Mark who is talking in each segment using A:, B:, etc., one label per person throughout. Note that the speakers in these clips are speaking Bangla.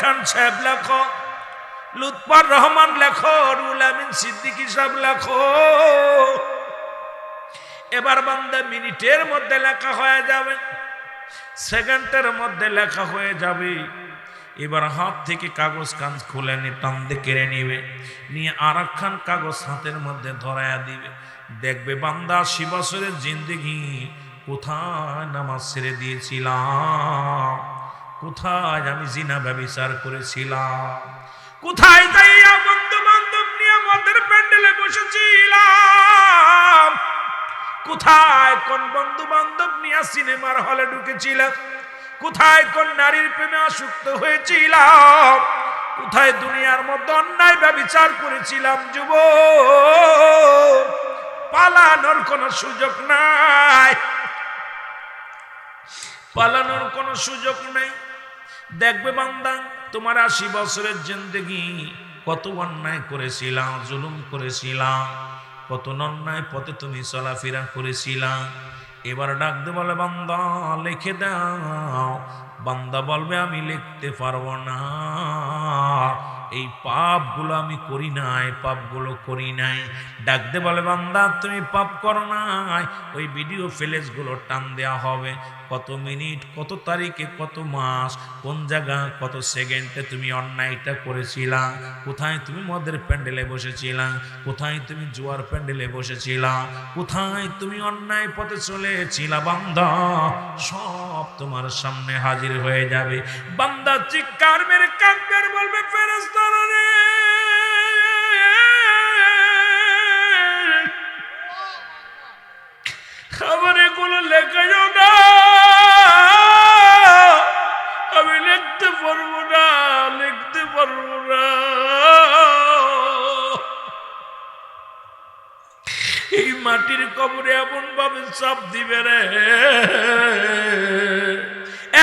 A: খান সাহেব লেখো, লুৎফর রহমান লেখো, রুল আমিন সিদ্দিকী সাহেব লেখো। এবার বান্দা মিনিটের মধ্যে লেখা হয়ে যাবে, সেকেন্ডের মধ্যে লেখা হয়ে যাবে। এবার হাত থেকে কাগজ কান খুলে দিয়ে কেড়ে নিবে, নিয়ে আর কাগজ হাতের মধ্যে ধরায়া দিবে। দেখবে বান্দা আশি বছরের জিন্দগি, কোথায় নামাজ ছেড়ে দিয়েছিলাম? কোথায় আমি জিনা ব্যবিচার করেছিলাম? কোথায় যাইয়া বন্ধু বান্ধব নিয়ে মদের প্যান্ডেলে বসেছিলাম? কোথায় কোন বন্ধু বান্ধব নিয়ে সিনেমার হলে ঢুকেছিলাম? কোথায় কোন নারীর প্রেমে আসক্ত হয়েছিলাম? কোথায় দুনিয়ার মধ্যে অন্যায় ব্যবচার করেছিলাম যুব পালানোর কোনো সুযোগ নাই। পালানোর কোনো সুযোগ নাই। দেখবে বান্দা, তোমার আশি বছরের জিন্দগি, কত অন্যায় করেছিলাম, জুলুম করেছিলাম, কত অন্যায় পথে তুমি চলাফেরা করেছিলাম এবার ডাকতে বলে, বান্দা, লিখে দাও। বান্দা বলবে, আমি লিখতে পারব না। এই পাপগুলো আমি করি নাই, পাপগুলো করি নাই। ডাকতে বলে, বান্দা, তুমি পাপ করো নাই। ওই ভিডিও ফেলেসগুলো টান দেওয়া হবে। কত মিনিট, কত তারিখে, কত মাস, কোন জায়গা, কত সেকেন্ডে তুমি অন্যায়টা করেছিলা? কোথায় তুমি মদের প্যান্ডেলে বসেছিলা? কোথায় তুমি জুয়ার প্যান্ডেলে বসেছিলা? কোথায় তুমি অন্যায় পথে চলেছিলা, বান্দা? সব তোমার সামনে হাজির হয়ে যাবে। বান্দা, চিৎকার মেরে কাঁদবে আর বলবে ফেরেস্তারা রে খাবার এগুলো লেখা না আমি লিখতে পারব না, লিখতে পারব না। এই মাটির কবরে এমন ভাবে চাপ দিবে রে।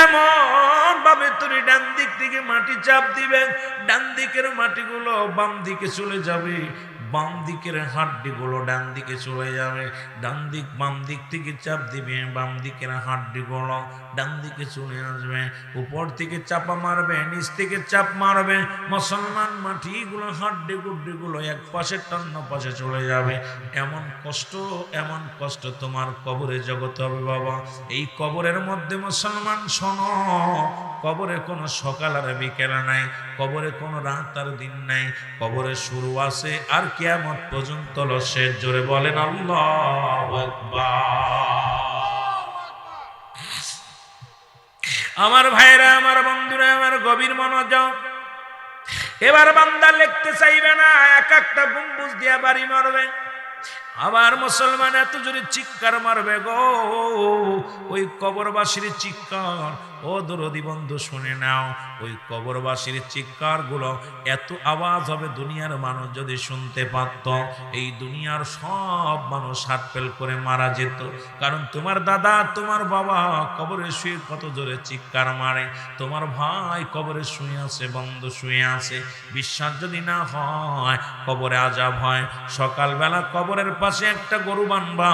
A: এমন ভাবে তুমি ডান দিক থেকে মাটি চাপ দিবেন, ডান দিকের মাটিগুলো বাম দিকে চলে যাবে। বাম দিকের হাড্ডিগুলো ডান দিকে চলে যাবে। ডান দিক বাম দিক থেকে চাপ দিবে বাম দিকের হাড্ডিগুলো ডান দিকে চলে আসবে। উপর থেকে চাপা মারবে, নিচ থেকে চাপ মারবে। মুসলমান মাটিগুলো হাড্ডি গুড্ডিগুলো এক পাশে টান্ন পাশে চলে যাবে। এমন কষ্ট এমন কষ্ট তোমার কবরে জগতে হবে বাবা। এই কবরের মধ্যে মুসলমান, শোনো, কবরে কোনো সকাল আর বিকেল নাই, কবরে কোনো রাত আর দিন নাই, কবরে শুরু আছে আর কিয়ামত পর্যন্ত লসের জোরে বলেন আমার ভাইরা, আমার বন্ধুরা, আমার গভীর মনোযোগ। এবার বান্দা লিখতে চাইবে না, এক একটা গম্বুজ দিয়া বাড়ি মারবে। আবার মুসলমান এত জোরে চিৎকার মারবে গো। ওই কবরবাসীর চিৎকার। ও দরদি বন্ধু, শুনে নাও, ওই কবরবাসীর চিৎকারগুলো এত আওয়াজ হবে দুনিয়ার মানুষ যদি শুনতে পারত। এই দুনিয়ার সব মানুষ হাত ফেল করে মারা যেত। কারণ তোমার দাদা, তোমার বাবা কবরে শুয়ে কত জোরে চিৎকার মারে। তোমার ভাই কবরে শুয়ে আছে, বন্ধু শুয়ে আছে। বিশ্বাস যদি না হয়, কবরে আজাব হয়। সকালবেলা কবরের পাশে একটা গরু বানবা,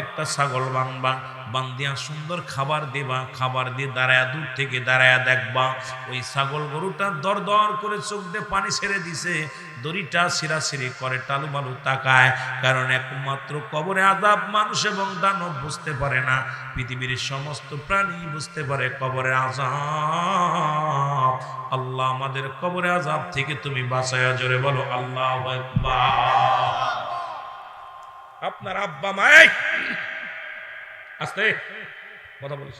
A: একটা ছাগল বানবা বান্দিয়া সুন্দর খাবার দেবা, খাবার দিয়ে দাঁড়ায়া দূর থেকে দাঁড়ায়া দেখবা। ওই ছাগল গরুটা দর দর করে চোখ দিয়ে পানি ছেড়ে দিছে, দড়িটা সিরাসিরি করে, টালু বালু তাকায়, কারণ একমাত্র কবরে আদাব মানুষ এবং দানব বুঝতে পারে না। পৃথিবীর সমস্ত প্রাণী বুঝতে পারে কবরে আজাব আল্লাহ আমাদের কবরে আজাব থেকে তুমি বাঁচায়া, জোরে বলো, আল্লাহ আপনার আব্বা মায় আস্তে, কথা বলিস।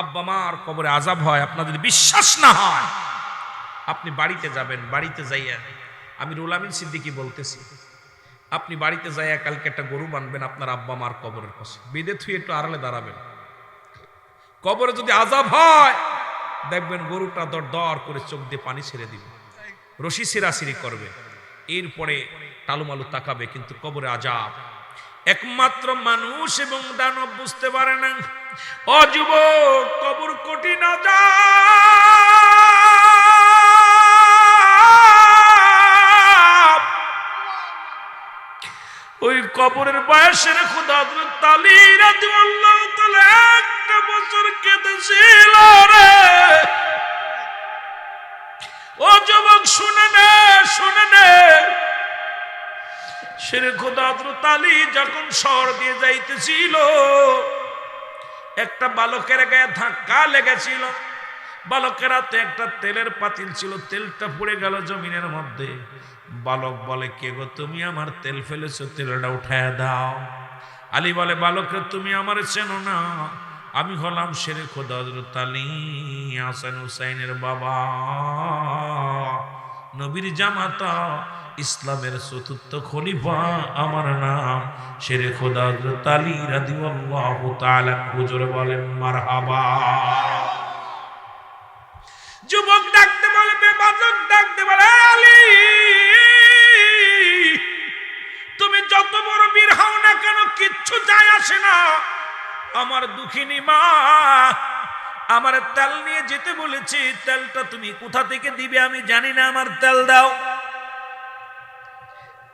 A: আব্বা মার কবরে আজাব হয় আপনার যদি বিশ্বাস না হয়। আপনি বাড়িতে যাবেন, বাড়িতে যাইয়া আমি রুলামিন সিদ্দিকি বলতেছি, আপনি বাড়িতে যাইয়া কালকে একটা গরু বানবেন আপনার আব্বা মার কবরের পাশে বেঁধে থুয়ে একটু আড়ালে দাঁড়াবেন। কবরে যদি আজাব হয়, দেখবেন গরুটা দর দর করে চোখ দিয়ে পানি ছেড়ে দিবে। রশি সিরাসিরি করবে। এরপরে টালুমালু তাকাবে, কিন্তু কবরে আজাব। একমাত্র মানুষ এবং দানব বুঝতে পারে না অযুব কবর কঠিন ওই কবরের বয়সের খুদা তালি রাজি আল্লাহ তালা একটা বছর কেঁদেছিল রে। ও যুবক, শুনে নে শুনে নে। সেরে খোদা হযরত আলী যখন শহর দিয়ে যাইতেছিল, একটা বালকের গায়ে ধাক্কা লেগেছিল। বালকের হাতে একটা তেলের পাতিল ছিল, তেলটা পড়ে গেল জমিনের মধ্যে। বালক বলে, কে গো তুমি আমার তেল ফেলেছো, তেলটা উঠায় দাও। আলী বলে, বালকের, তুমি আমার চেনো না। আমি হলাম শেরে খোদা হযরত আলী, হাসান হুসাইনের বাবা। নবীর জামাতা ইসলামের চতুর্থ খলিফা আমার নাম শেরে খোদা রাদিয়াল্লাহু তাআলা হুজুরে বলেন, মারহাবা। যুবক ডাকতে বলে, বেবাজক ডাকতে বলে, "এ আলী, তুমি যত বড় বীর হও না কেন, কিচ্ছু যায় আসে না। আমার দুঃখিনী মা, আমার তেল নিয়ে যেতে বলেছি, তেলটা তুমি কোথা থেকে দিবে আমি জানি না, আমার তেল দাও।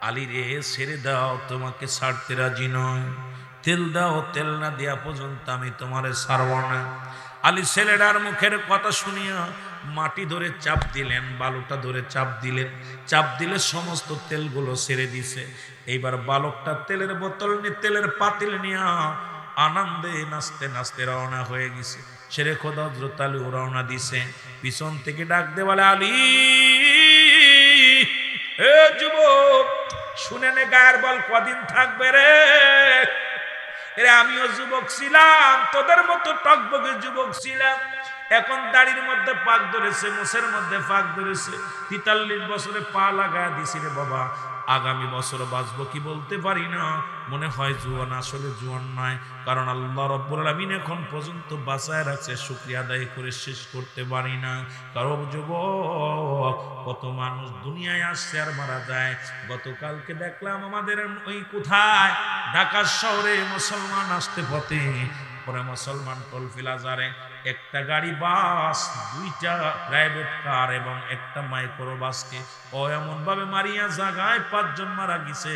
A: আলী রে, ছেড়ে দাও, তোমাকে ছাড়তে রাজি নয়। তেল দাও, তেল না দেওয়া পর্যন্ত আমি তোমারে ছাড়ব না। আলী ছেলেটার মুখের কথা শুনিয়া মাটি ধরে চাপ দিলেন, বালুটা ধরে চাপ দিলেন। চাপ দিলে সমস্ত তেলগুলো ছেড়ে দিছে। এইবার বালকটা তেলের বোতল নিয়ে, তেলের পাতিল নিয়া আনন্দে নাচতে নাচতে রওনা হয়ে গেছে। সেরে খোদা হজরত আলী রওনা দিছে। পিছন থেকে ডাক দেওয়ালে, আলী, এ যুবক! শুনে নে গায়ের বল, কদিন থাকবে রে? এরে আমিও যুবক ছিলাম, তোদের মতো টকবগে যুবক ছিলাম। এখন দাড়ির মধ্যে পাক ধরেছে, মোষের মধ্যে পাক ধরেছে। তিতাল্লিশ বছরে পা লাগা দিছি রে বাবা। আগামী বছর বাঁচবো কি বলতে পারি না। মনে হয় জুয়ান আসলে জুয়ান নয়, কারণ আল্লাহ রব্বুল আলামিন এখন পর্যন্ত বাঁচায় রাখছে, শুক্রিয়া আদায় করে শেষ করতে পারি না। কারও যুবক, কত মানুষ দুনিয়ায় আসছে আর মারা যায়। গতকালকে দেখলাম আমাদের ওই কোথায়? ঢাকা শহরে মুসলমান আসতে পথে। পরে মুসলমান টোল ফিলাজারে একটা গাড়ি, বাস, দুইটা প্রাইভেট কার এবং একটা মাইক্রো বাসকে ও এমন ভাবে মারিয়া জাগায় পাঁচজন মারা গেছে।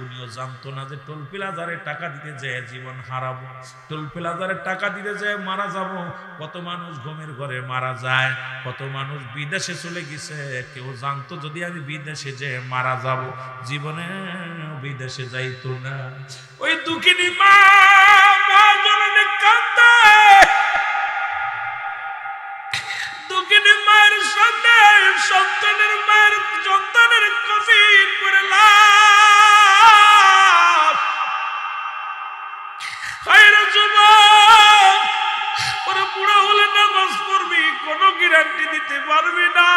A: উনিও জানতো না যে টোল প্লাজারে টাকা দিতে যায় জীবন হারাবো। টোল প্লাজারে টাকা দিতে যায় মারা যাব। কত মানুষ ঘুমের ঘরে মারা যায়, কত মানুষ বিদেশে চলে গেছে। কেউ জানতো যদি আমি বিদেশে যে মারা যাব জীবনে বিদেশে যাইতো না। ওই দুঃখিনী মা ওরে বুড়া হলে নামাজ পড়বি, কোনো গ্যারান্টি দিতে পারবি না।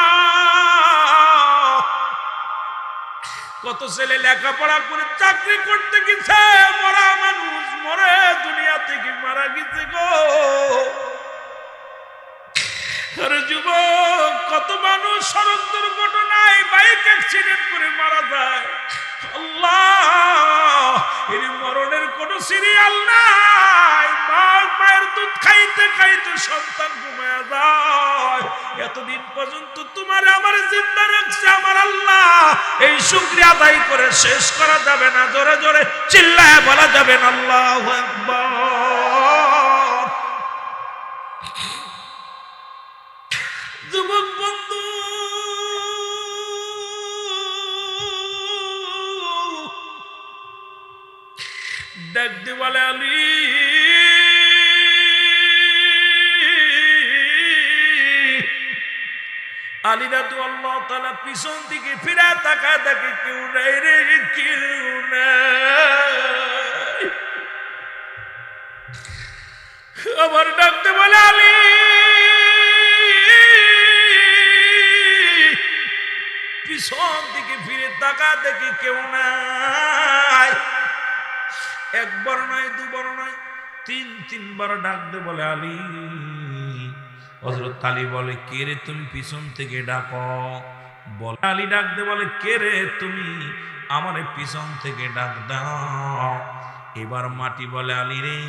A: কত ছেলে লেখাপড়া করে চাকরি করতে গেছে, মরা মানুষ। মরে দুনিয়া থেকে মারা গেছে গো। আরে যুবক, কত মানুষ সড়ক দুর্ঘটনায় বাইক অ্যাক্সিডেন্ট করে মারা যায়। আল্লাহ, এর মরণের কোন সিরিয়াল নাই। মা মায়ের দুধ খাইতে খাইতে সন্তান ঘুমায় যায়। এতদিন পর্যন্ত তোমার আমার জিন্দা রাখছে আমার আল্লাহ। এই শুক্রিয়া আদায় করে শেষ করা যাবে না, জোরে জোরে চিল্লায় বলা যাবে না, আল্লাহ যুবক ডাক দে বলে আলী আলী আল্লাহ তালা পিছন দিকে ফিরা তাকা দেখে কেউ নাই রে, কেউ নাই। আবার ডাকতে বলে, আলী! পিছন দিকে ফিরে তাকা দেখি কেউ নাই। একবার নয় দুবার নয়, তিন, তিনবার ডাকতে বলে আলী। হজরত আলী বলে, কে রে তুমি পিছন থেকে ডাকো? বলে আলী ডাকতে বলে, কে রে তুমি আমার পিছন থেকে ডাক দাও? এবার মাটি বলে আলী রে,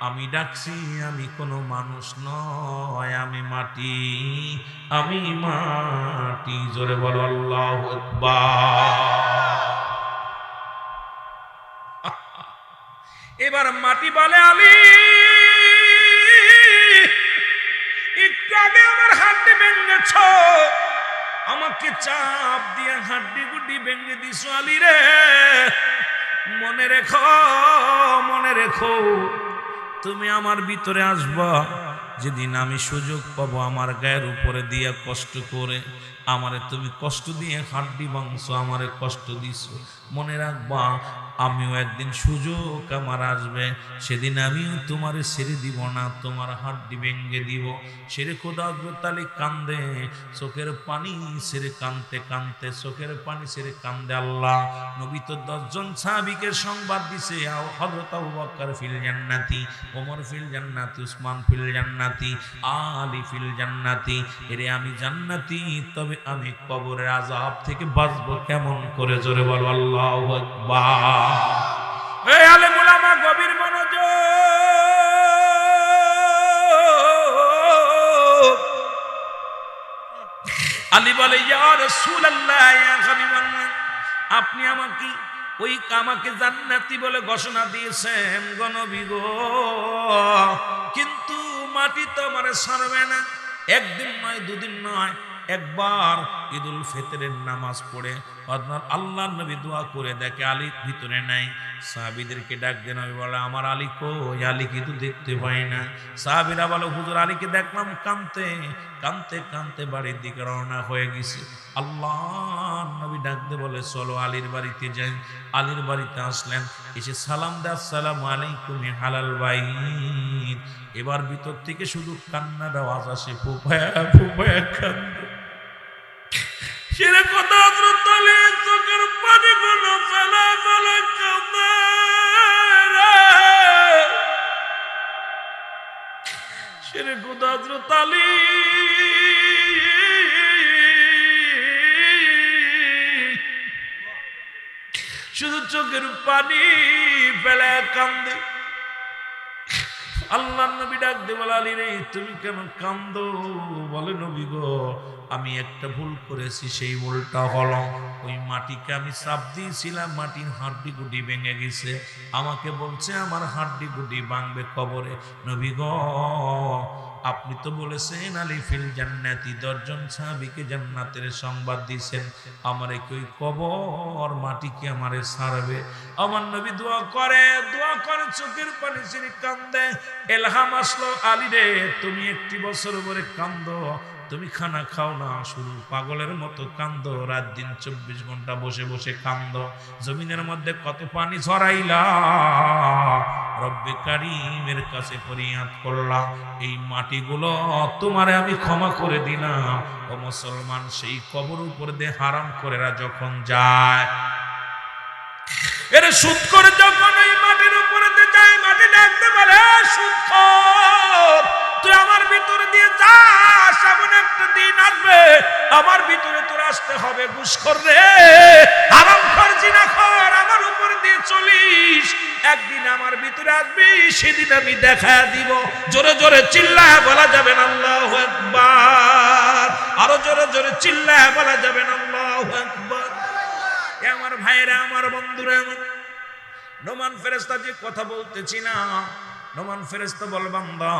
A: আমি ডাকছি, আমি কোনো মানুষ নয়, আমি মাটি আমি মাটি। জোরে বলো, আল্লাহ এবার মাটি বলে আলী। একটু আগে আমার হাড্ডি ভেঙেছ। আমাকে চাপ দিয়ে হাড্ডি গুড্ডি ভেঙে দিস আলী রে। মনে রেখো মনে রেখো, তুমি আমার ভিতরে আসবা। যেদিন আমি সুযোগ পাবো আমার গায়ের উপরে দিয়ে কষ্ট করে, আমারে তুমি কষ্ট দিয়ে হাড্ডি মাংস আমারে কষ্ট দিছ। মনে রাখবা, আমিও একদিন সুযোগ আমার আসবে। সেদিন আমিও তোমার ছেড়ে দিব না, তোমার হাড্ডি ভেঙ্গে দিব। সেরে খোদা তালি কান্দে, চোখের পানি সেরে কানতে কানতে, চোখের পানি সেরে কান্দে আল্লাহ। নবী তো দশজন সাহাবিকে সংবাদ দিছে, আও হযরত আবু বকর ফিল জান্নাতি, ওমর ফিল জান্নাতি, উসমান ফিল জান্নাতি, আলী ফিল জান্নাতি। এরে আমি জান্নাতি, তবে আমি কবরের আযাব থেকে বাঁচবো কেমন করে? জোরে বলো আল্লাহু। গভীর আলী বলে আপনি আমাকে ওই আমাকে জান্নাতি বলে ঘোষণা দিয়েছেন গণবি গো। কিন্তু মাটি তো আমারে সরবে না। একদিন নয়, দুদিন নয়, একবার ঈদুল ফিতরের নামাজ পড়ে অর্থাৎ আল্লাহ নবী দোয়া করে দেখে আলী ভিতরে নাই। সাহাবিদেরকে ডাক দেন, আমি বলে আমার আলী কই? আলী কিন্তু দেখতে পাই না। সাহাবিরা বলে, হুজুর, আলীকে দেখলাম কানতে কানতে কানতে বাড়ির দিকে রওনা হয়ে গেছে। আল্লাহ নবী ডাকতে বলে, চলো আলীর বাড়িতে যাই। আলীর বাড়িতে আসলেন, এসে সালাম দে আসসালামু আলাইকুম হালাল ভাই এবার ভিতর থেকে শুধু কান্নার আওয়াজ আসে, ফুফায়া ফুফায়া, কান্দে। সেরে কথা চোখের পানি গুলো ফেলা ফেলা। সেরে কথা হজরত আলী শুধু চোখের পানি ফেলে কান্দে আল্লাহ নবী ডাক দে, বলে, আলী রে, তুমি কেন কান্দ বলে, নবী গো, আমি একটা ভুল করেছি, সেই ভুলটা হলো, ওই মাটিকে আমি চাপ দিয়েছিলাম, মাটির হাড্ডি গুটি ভেঙে গেছে। আমাকে বলছে, আমার হাড্ডি গুটি ভাঙবে কবরে। নবী গো আপনি তো বলেছেন, আলী ফিল জান্নাতি দশজন সাহাবিকে জান্নাতের সংবাদ দিয়েছেন। আমারে কই কবর মাটিকে আমারে সারবে আমার নবী দোয়া করে দোয়া করে চোখের পানি ছিঁড়ে কান্দে। এলহাম আসলো, আলী রে, তুমি একটি বছর পরে কান্দো তুমি খানা খাও না, শুধু পাগলের মতো কান্দ। রাত দিন চব্বিশ ঘণ্টা বসে বসে কান্দ। জমিনের মধ্যে কত পানি ছড়াইলা রব্বে কারিমের কাছে ফরিয়াদ করলাম এই মাটিগুলো তোমারে আমি ক্ষমা করে দিলাম। ও মুসলমান, সেই কবর উপর দিয়ে হারাম করেরা যখন যায়, এর সুদ করে যখন এই মাটির উপরে যায়, মাটি ডাকতে পারে সুদ তুই আমার ভিতরে দিয়ে যাস এমন একটা দিন আসবে। আমার ভিতরে তোর আসতে হবে, ঘুষখোর রে। আরাম কর জিনা খর আমার উপরে দিয়ে চলিস। একদিন আমার ভিতরে আসবি, সেদিন আমি দেখা দিব। জোরে জোরে চিল্লায় বলা যাবে না, আল্লাহ একবার আরও জোরে জোরে চিল্লায় বলা যাবে না, আল্লাহ একবার আমার ভাইরা, আমার বন্ধুরা, আমার নোমান ফেরেস্তা যে কথা বলতেছি না, নোমান ফেরেস্তা বল, বান্দা।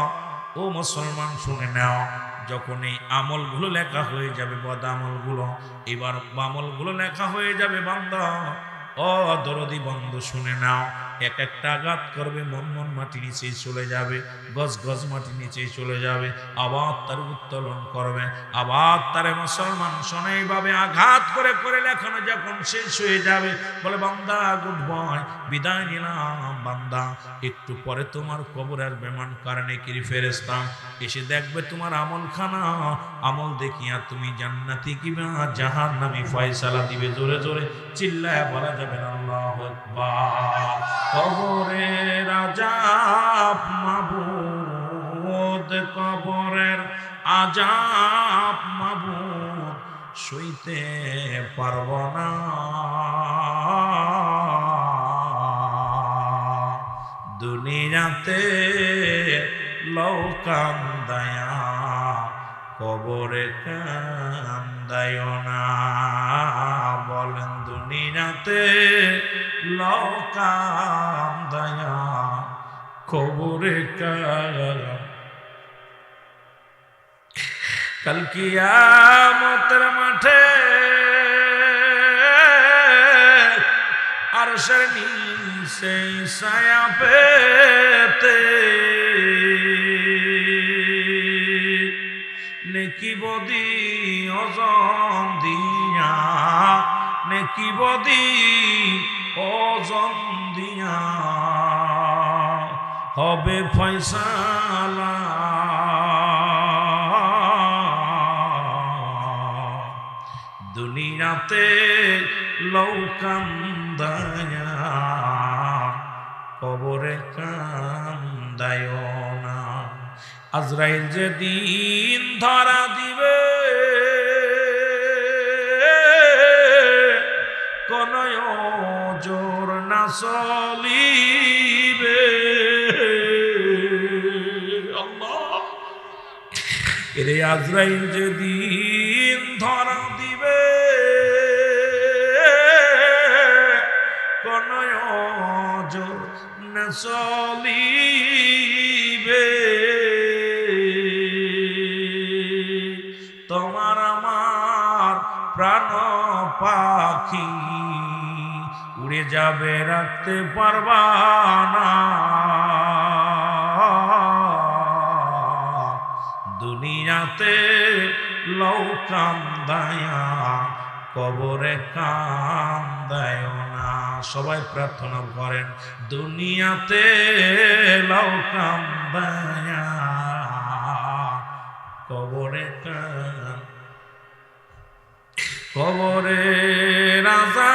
A: ও মুসলমান, শুনে নাও যখন এই আমলগুলো লেখা হয়ে যাবে, বদ আমলগুলো, এবার আমলগুলো লেখা হয়ে যাবে বান্দা দরদি বন্ধ, শুনে নাও। এক একটা আঘাত করবে, মন মন মাটি নিচে চলে যাবে, গজ গজ মাটি নিচে চলে যাবে, আবার তার উত্তোলন করবে, আবার তারে মুসলমান শোনে আঘাত করে করে লেখানো যখন শেষ হয়ে যাবে, বলে, বান্দা, গুড বয়, বিদায় নিলাম, বান্দা। একটু পরে তোমার কবর আসবে মান কারণে কিরি ফেরেস্তা এসে দেখবে তোমার আমল খানা আমল দেখিয়া তুমি জান্নাতি কিবা। জাহান নামি ফয়সালা দিবে জোরে জোরে। চিল্লায় বলা যাবে আল্লাহু কবরে মাবুদ, কবরের আজাব মাবুদ, সইতে পারব না। দুনিয়াতে লৌকান্দায়া কবরে কান্দায় না। বলেন দুনিয়াতে লৌকান্দায়া কবরে কাম কাল কিয়ামতের মাঠে আরশের নিচে ছায়া পেতে বদি অজন দিয়া নেকি বদি অজন দিয়া। হবে ফয়সালা। দুনিয়াতে লৌকান্দায়া কবরে কান্দায়। না আজরাইল যে দিন ধরা দিবে কোন জোর না চলিবে। এরে আজরাইল যে দিন ধরা দিবে কোন জোর না চলিবে। পাখি উড়ে যাবে রাখতে পারবা না। দুনিয়াতে লৌ কান্দায়া কবরে কান্দায় না। সবাই প্রার্থনা করেন, দুনিয়াতে লৌ কান্দায়া কবরে কান কবরে রাজা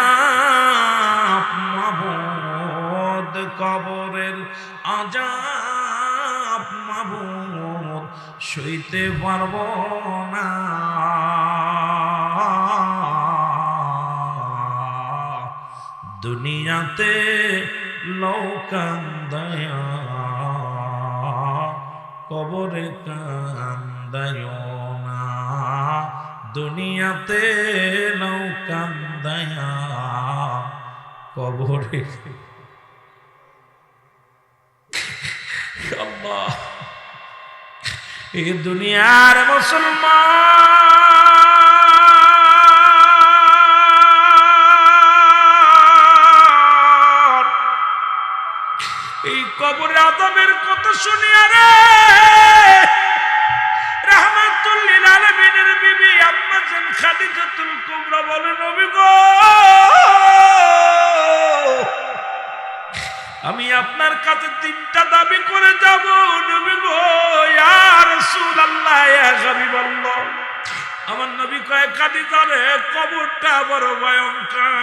A: কবরের আজাব মাহমুদ সইতে পারব না। দুনিয়াতে লৌকান্দায়া কবরে কান্দায় না। দুনিয়াতে নৌকান্দায়া কবরে। আল্লাহ এই দুনিয়ার মুসলমান। এই কবর আদমের কথা শুনিয়া রে রাহমাতুল্লিল আলামিনের বিবি জান খাদিজাতুল কুবরা বলে, নবী গো! আমি আপনার কাছে তিনটা দাবি করে যাব, নবী গো, ইয়া রাসূলুল্লাহ, ইয়া হাবিবাল্লাহ। আমার নবী কয় খাদিজা কবরটা বড় ভয়ঙ্কর।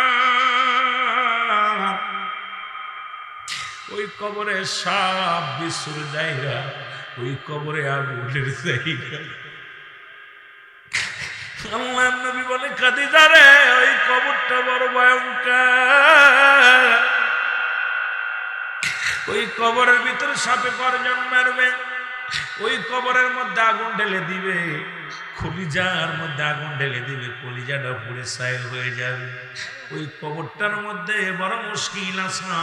A: ওই কবরে সাপ বিশুর জায়গা, ওই কবরে আগুনের জায়গা। আল্লাহ নবী বলে, খাদিজা রে, ওই কবরটা বড় ভয়ঙ্কর। ওই কবরের ভিতরে সাপে করজন মারবে। ওই কবরের মধ্যে আগুন ঢেলে দিবে। কলিজার মধ্যে আগুন ঢেলে দিবে। কলিজাটা পুড়ে সাইল হয়ে যাবে। ওই কবরটার মধ্যে বড় মুশকিল আসা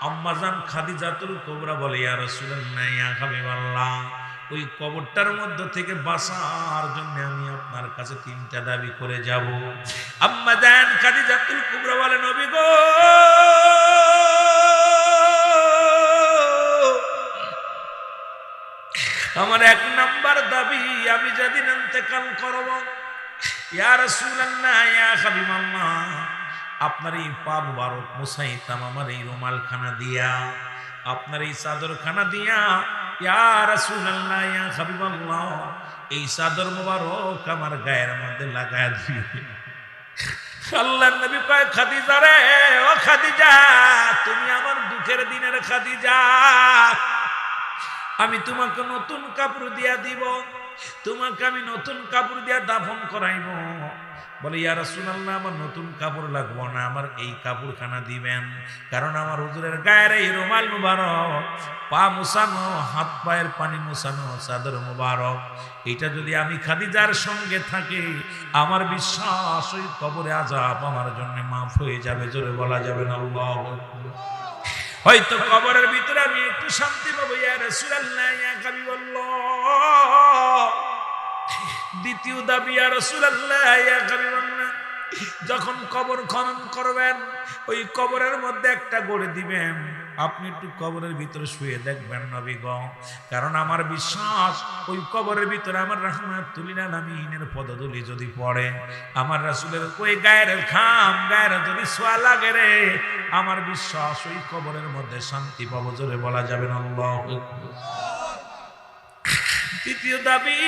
A: আম্মাজান খাদিজাতুল কোবরা বলে, ইয়া রাসূলুল্লাহ, ইয়া হাবিবাল্লাহ ওই কবরটার মধ্য থেকে বাঁচার জন্য আমি আপনার কাছে তিনটা দাবি করে যাব। আম্মাজান খাদিজাতুল কোবরা বলে, নবী গো, আমার এক নাম্বার দাবি আমি যেদিন ইন্তেকাল করব, ইয়া রাসূলুল্লাহ, ইয়া হাবিবাল্লাহ, আপনার এই পা মুবারক মুসাইতাম আমার এই রুমালখানা দিয়া, আপনার এই চাদরখানা দিয়া ইয়া এই চাদর মুবারক আমার গায়ের মধ্যে লাগায় খাদিজা তুমি আমার আমি তোমাকে নতুন কাপড় দিয়া দিব, তোমাকে আমি নতুন কাপড় দিয়া দাফন করাইব। বলে ইয়ার ইয়া রাসূলুল্লাহ, আমার নতুন কাপড় লাগবো না, আমার এই কাপড়খানা দিবেন। কারণ আমার হুজুরের গায়ের এই রুমাল মুবারক, পা মুসানো হাত পায়ের পানি মুসানো চাদর মুবারক। এটা যদি আমি খাদিজার সঙ্গে থাকি, আমার বিশ্বাস ওই কবরে আজাব আমার জন্য মাফ হয়ে যাবে, জোরে বলা যাবে না, আল্লাহু হয়তো কবরের ভিতরে আমি একটু শান্তি পাবো, ইয়া রাসূলুল্লাহ, ইয়া হাবিবাল্লাহ। দ্বিতীয় দাবি হাবিবাল্লাহ যখন কবর খনন করবেন, ওই কবরের মধ্যে একটা গড়ে দিবেন। আপনি একটু কবরের ভিতরে শুয়ে দেখবেন নবী গ। কারণ আমার বিশ্বাস, ওই কবরের ভিতরে আমার রহমাতুলিল আলামিনের পদধূলি যদি পড়ে, আমার রাসুলের ওই গায়ের খাম, গায়ের যদি সোয়া লাগে রে, আমার বিশ্বাস ওই কবরের মধ্যে শান্তি পাবো জোরে বলা যাবে না তৃতীয় দাবি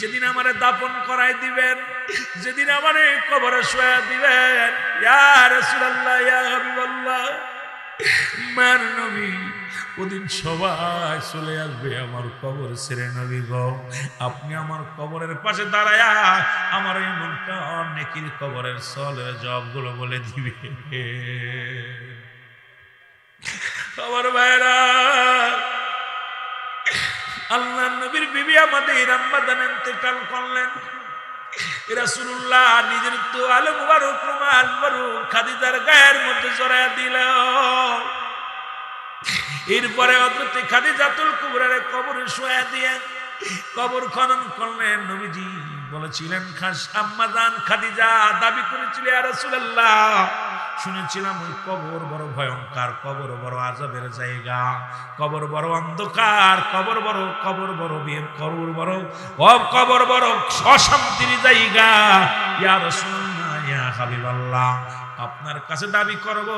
A: যেদিন আমারে দাপন করাই দিবেন, যেদিন আমারে কবরে শোয়া দিবেন, ইয়া ইয়া হাবিবাল্লাহ মান নবী, ওদিন সবাই চলে আসবে আমার কবর ছেড়ে। নবী আপনি আমার কবরের পাশে দাঁড়ায়া আমার এই মনটা নেকির কবরের সলের জবগুলো বলে দিবে। আমার ভাইরা আল্লাহ নবীর বিবি আমাদের আম্মাদান ইন্তেকাল করলেন। নিজের খাদিজার গায়ের মধ্যে দিল। এরপরে কবরে খনন করলেন। নবীজি বলেছিলেন, খাস আম্মাজান খাদিজা দাবি করেছিল রাসূলুল্লাহ। শুনেছিলাম ওই কবর বড় ভয়ঙ্কর, কবর বড় আজবের জায়গা, কবর বড় অন্ধকার, কবর বড় কবর বড় বিয়ে কবর বড় কবর বড় অশান্তির জায়গা। ইয়ার ইয়া হাবিবাল্লাহ আপনার কাছে দাবি করব,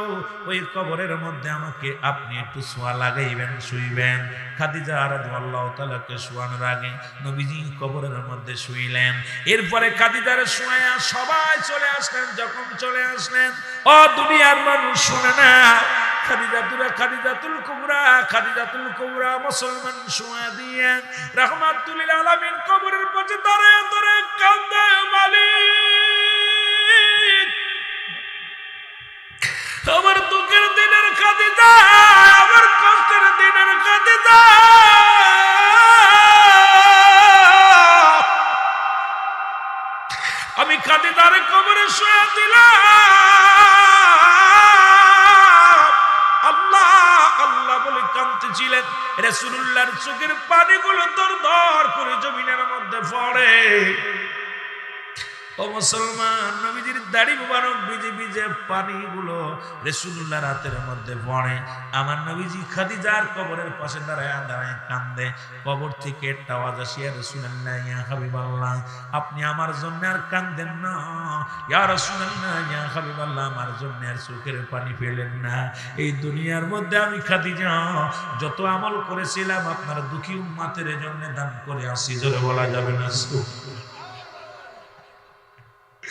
A: ওই কবরের মধ্যে আমাকে আপনি একটু শোয়া লাগাইবেন, শুইবেন। খাদিজা রাদিয়াল্লাহু তাআলাকে শোয়ানোর আগে নবীজি কবরের মধ্যে শুইলেন। এরপরে খাদিজার শোয়া সবাই চলে আসলেন, যখন চলে আসলেন, ও দুনিয়ার মানুষ, শুনে না। খাদিজাতুরা খাদিজাতুল কুবরা খাদিজাতুল কুবরা মুসলমান শোয়া দিয়ে রাহমাতুল আলামিন কবরের পাশে দাঁড়ায় দাঁড়ায় কান্দে মালিক। আমার দুঃখের দিনের কাঁদে আমার কষ্টের দিনের কাঁদে আমি কাঁদে তার কবরে শুয়ে দিলাম আল্লাহ আল্লাহ বলে চোখের পানিগুলো দর দর করে জমিনের মধ্যে পড়ে। ও মুসলমান, নবীজির দাড়ি মুবারক, ভিজে ভিজে পানিগুলো রেসুল্লাহর হাতের মধ্যে পড়ে আমার নবীজি খাদিজার কবরের পাশে দাঁড়ায় দাঁড়ায় কান্দে। কবর থেকে একটা আওয়াজ আসিয়া রসুল্লাহ ইয়া হাবিবাল্লাহ, আপনি আমার জন্য আর কান্দেন না। ইয়া রসুল্লাহ ইয়া হাবিবাল্লাহ, আমার জন্য আর চোখের পানি ফেলেন না। এই দুনিয়ার মধ্যে আমি খাদিজা, যত আমল করেছিলাম, আপনার দুঃখী উম্মাতের জন্য দান করে আসি, জোরে বলা যাবে না?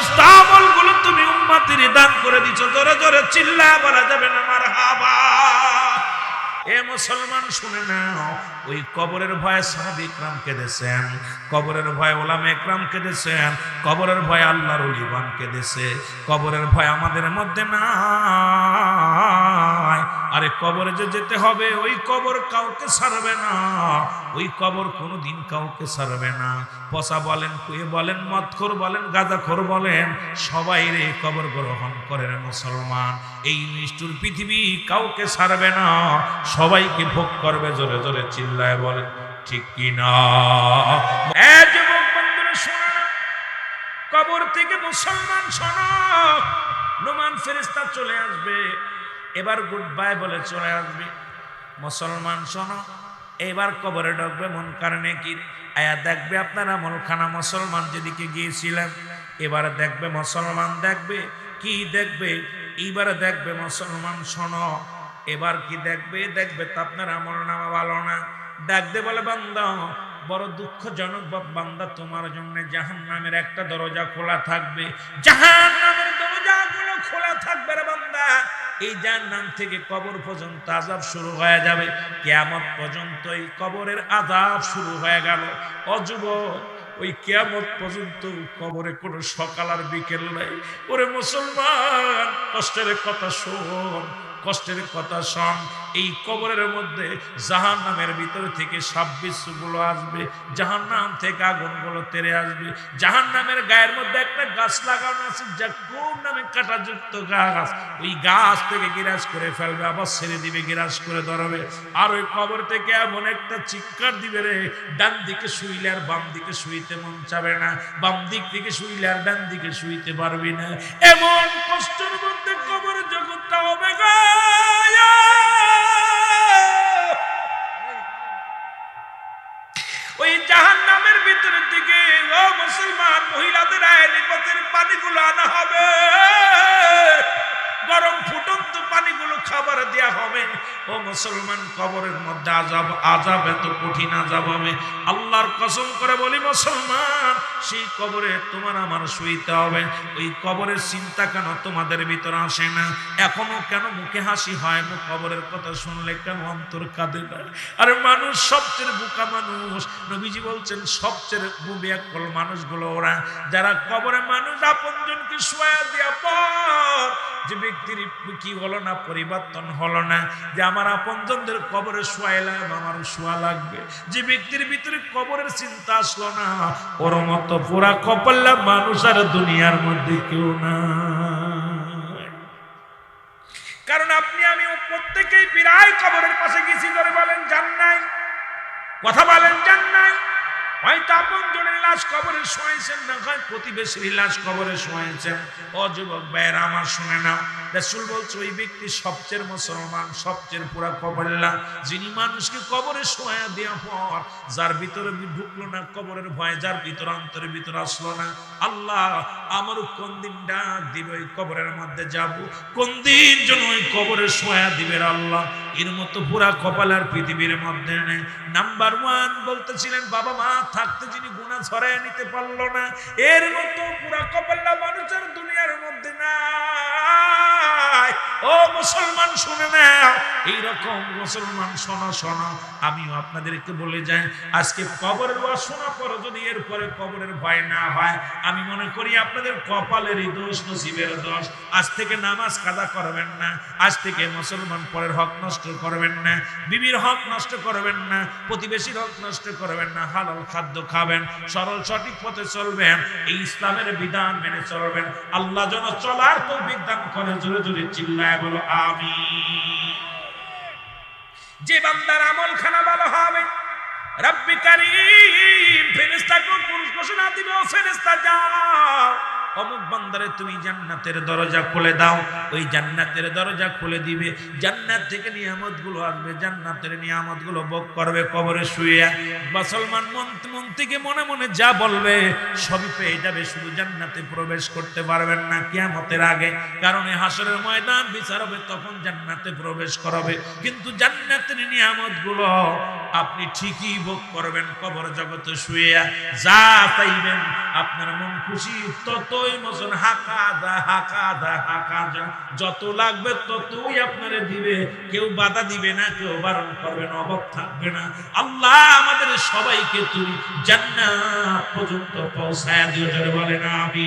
A: সমস্ত আমলগুলো তুমি উম্মাতির দান করে দিছো। জোরে জোরে চিল্লা বলা যাবে না আমার হাবা এ মুসলমান, শুনে নাও, ওই কবরের ভয়ে সাহাবি ইকরাম কেঁদেছেন, কবরের ভয়ে ওলাম একরাম কেঁদেছেন, কবরের ভয়ে আল্লাহর অলিবান কেঁদেছে, কবরের ভয় আমাদের মধ্যে নাই। আরে কবরে যে যেতে হবে, ওই কবর কাউকে সারবে না। ওই কবর কোনোদিন কাউকে সারবে না। পচা বলেন, কুয়ে বলেন, মদখোর বলেন, গাঁজাখোর বলেন, সবাই রে কবর গ্রহণ করে মুসলমান। এই নিষ্ঠুর পৃথিবী কাউকে সারবে না। সবাইকে ভোগ করবে, জোরে জোরে চিল্লায় বলেন, ঠিক কি না? এ যুবক বন্ধুরা, শোনো না। কবর থেকে মুসলমান শোনো। নোমান ফেরেস্তা চলে আসবে। এবার গুড বাই বলে চলে আসবে। মুসলমান, শোনো, এবার কবরে ঢুকবে, মন কারণে কি? আয়া দেখবে আপনার আমলখানা মুসলমান যেদিকে গিয়েছিলেন, এবার দেখবে মুসলমান দেখবে, কি দেখবে? এইবার দেখবে মুসলমান, শোনো, এবার কি দেখবে? দেখবে তো আপনার আমল নামা ভালো না। ডাকতে বলে, বান্দা, বড় দুঃখজনক বান্দা, তোমার জন্য জাহান নামের একটা দরজা খোলা থাকবে। জাহান নামের দরজাগুলো খোলা থাকবে রে বান্দা। এই যার নাম থেকে কবর পর্যন্ত আজাব শুরু হয়ে যাবে। কেয়ামত পর্যন্ত এই কবরের আজাব শুরু হয়ে গেল। অযুব ওই কেয়ামত পর্যন্ত কবরে কোনো সকাল আর বিকেল নাই। ওরে মুসলমান, কষ্টের কথা শোন। কষ্টের কথা শোন। এই কবরের মধ্যে জাহান নামের ভিতর থেকে ছাব্বিশগুলো আসবে। জাহান নাম থেকে আগুনগুলো তেরে আসবে। জাহান নামের গায়ের মধ্যে একটা গাছ লাগানো আছে, যা কোন নামে কাঁটাযুক্ত গাছ? ওই গাছ থেকে গিরাজ করে ফেলবে, আবার ছেড়ে দিবে, গিরাজ করে ধরবে। আর ওই কবর থেকে এমন একটা চিৎকার দিবে রে, ডান দিকে শুইলে আর বাম দিকে শুইতে মন চাবে না। বাম দিক থেকে শুইলে আর ডান দিকে শুইতে পারবি না। এমন কষ্টের মধ্যে জাহান নামের ভিতরের দিকে ও মুসলমান মহিলাদের আয়নিপথের পানিগুলো আনা হবে। গরম ফুটন্ত পানিগুলো খাবার দেয়া হবে। ও মুসলমান, কবরের মধ্যে আজাব আজাব এত কঠিন আজাব হবে। আল্লাহর কসম করে বলি, মুসলমান, সেই কবরে তোমার আমার শুইতে হবে। ওই কবরের চিন্তা কেন তোমাদের ভিতরে আসে না? এখনও কেন মুখে হাসি হয়? না কবরের কথা শুনলে কেন অন্তর কাঁদে না? আরে মানুষ সবচেয়ে বোকা মানুষ। নবীজি বলছেন, সবচেয়ে বুবিয়াকল মানুষগুলো ওরা। যারা কবরে মানুষ আপনজনকে শোয়া দেওয়া পর, যে ব্যক্তির কি হলো না, পরিবর্তন হলো না, যে আমার আপনজনদের কবরে শোয়াইলাম, আমার শোয়া লাগবে। যে ব্যক্তির ভিতরে কবরের চিন্তা আসলো না, ওর মতো পুরা কপাল্লা মানুষ আর দুনিয়ার মধ্যে কেউ না কারণ আপনি, আমি প্রত্যেকেই বিরায় কবরের পাশে গেছি করে বলেন, জান নাই? কথা বলেন, জান নাই? হয়তো আপন জনের লাশ কবরে শোয়াইছেন না হয় প্রতিবেশীর লাশ কবরে শোয়াইছেন। ও যুবক ভাইয়ের, আমার শুনে না রাসূল বলছে, ওই ব্যক্তি সবচেয়ে মুসলমান, সবচেয়ে পুরা কবরলা যিনি মানুষকে কবরে শোয়া দেওয়া পর, যার ভিতরে ঢুকলো না, কবরের ভয়, যার ভিতরে অন্তরের ভিতরে আসলো না। আল্লাহ আমার কোন দিন ডাক দিবে, ওই কবরের মধ্যে যাব? কোন দিন যেন ওই কবরে শোয়া দিবে আল্লাহ? এর মতো পুরা কপাল আর পৃথিবীর মধ্যে নেই। নাম্বার ওয়ান বলতেছিলেন, বাবা মা থাকতে যিনি গুণা ছড়ায় নিতে পারল না, এর মতো পুরা কপাল্লা মানুষের দুনিয়ার মধ্যে নাই। ও মুসলমান, শুনে নাও, এইরকম মুসলমান, শোনো শোনো, আমিও আপনাদেরকে বলে যাই, আজকে কবরের ওয়াজ শোনা পরে যদি এরপরে কবরের ভয় না হয়, আমি মনে করি আপনাদের কপালেরই দোষ নসিবের দোষ। আজ থেকে নামাজ কাদা করবেন না, আজ থেকে মুসলমান পরের হক নষ্ট করবেন না, বিবির হক নষ্ট করবেন না, প্রতিবেশীর হক নষ্ট করবেন না, হালাল খাদ্য খাবেন, সরল সঠিক পথে চলবেন, এই ইসলামের বিধান মেনে চলবেন। আল্লাহ যেন চলার তো বিধান করে জোরে জোরে চিল্লায় বলো আমি যে বান্দার আমল খানা ভালো হবে, রব্বি কারীম পুরুষ ঘোষণা দিবে, ও ফেরেশতা যাও। অমুক বান্দারে তুমি জান্নাতের দরজা খুলে দাও ওই জান্নাতের দরজা খুলে দিবে। জান্নাত থেকে নিয়ামতগুলো আসবে, জান্নাতের নিয়ামতগুলো ভোগ করবে, কবরে শুয়ে। মুসলমান মন মন থেকে মনে মনে যা বলবে, সবই পেয়ে যাবে, শুধু জান্নাতে প্রবেশ করতে পারবেন না কিয়ামতের আগে। কারণ এই হাসরের ময়দান বিচার হবে, তখন জান্নাতে প্রবেশ করাবে। কিন্তু জান্নাতের নিয়ামতগুলো আপনি ঠিকই ভোগ করবেন, কবর জগতে শুয়ে। যা চাইবেন, আপনার মন খুশি, ততই মতন হাঁকা দা হাঁকা দা, হাঁকা যা যত লাগবে ততই আপনারে দিবে। কেউ বাধা দিবে না, কেউ বারণ করবে না অভাব থাকবে না। আল্লাহ আমাদের সবাইকে তুমি জান্নাত পর্যন্ত পৌঁছায় দিও বলে না আমি